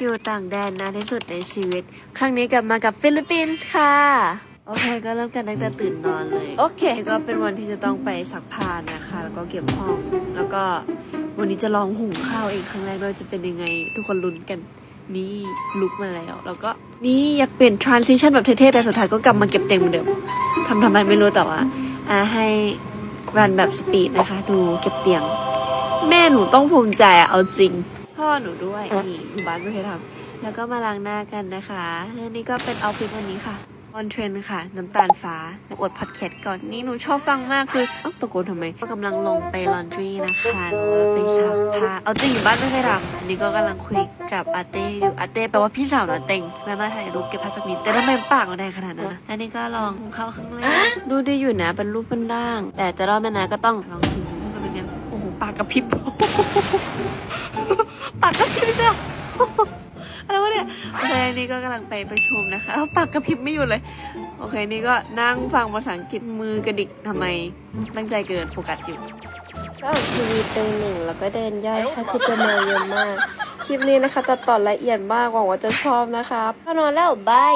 อยู่ต่างแดนนานที่สุดในชีวิต ครั้งนี้กลับมากับฟิลิปปินส์ค่ะ โอเค ก็เริ่มกันตั้งแต่ตื่นนอนเลย โอเคก็เป็นวันที่จะต้องไปซักผ้านะคะ แล้วก็เก็บห้อง แล้วก็วันนี้จะลองหุงข้าวเองครั้งแรกด้วยจะเป็นยังไง ทุกคนลุ้นกัน นี่ลุกมาแล้ว แล้วก็นี่อยากเปลี่ยน transition แบบเท่ๆแต่สุดท้ายก็กลับมาเก็บเตียงเหมือนเดิมทำทำไมไม่รู้แต่ว่าอ่าให้รันแบบสปีดนะคะ ดูเก็บเตียง แม่หนูต้องภูมิใจอะเอาจริง พ่อหนูด้วยนี่อยู่บ้านไม่เคยทำแล้วก็มาล้างหน้ากันนะคะและนี่ก็เป็นเอาฟิตวันนี้ค่ะออนเทรนค่ะ น้ำตาลฟ้าอวดพอดแคสต์ก่อนนี่หนูชอบฟังมากคือเอ้าตะโกนทำไมก็กำลังลงไปลอนดรีนะคะหรือว่าไปซักผ้าเอาจริงอยู่บ้านไม่เคยทำอันนี้ก็กำลังคุยกับอาเต้อยู่อาเต้แปลว่าพี่สาวนะเต็งแม่มาถ่ายรูปเก็บภาพสักนิดแต่ทำไมปากมันแดงขนาดนั้นนะอันนี้ก็ลองเข้าข้างแรกดูดีอยู่นะเป็นรูปเป็นร่าง แต่จะรอดไหมนะก็ต้องลองชิม อ้โหปากกระพริบ ปากกระพริบเนี่ยอะไรวะเนี่ยโอเคนี่ก็กำลังไปประชุมนะคะเอาปากกระพริบไม่อยู่เลย โอเค นี่ก็นั่งฟังภาษาอังกฤษมือกระดิกทำไมตั้งใจเกินโฟกัสอยู่ก็ทีวีตึงหนึ่งแล้วก็เดินย่อยค่ะคือจะมาเยอะมาก คลิปนี้นะคะตัดต่อละเอียดมากหวังว่าจะชอบนะคะพอนอนแล้วบาย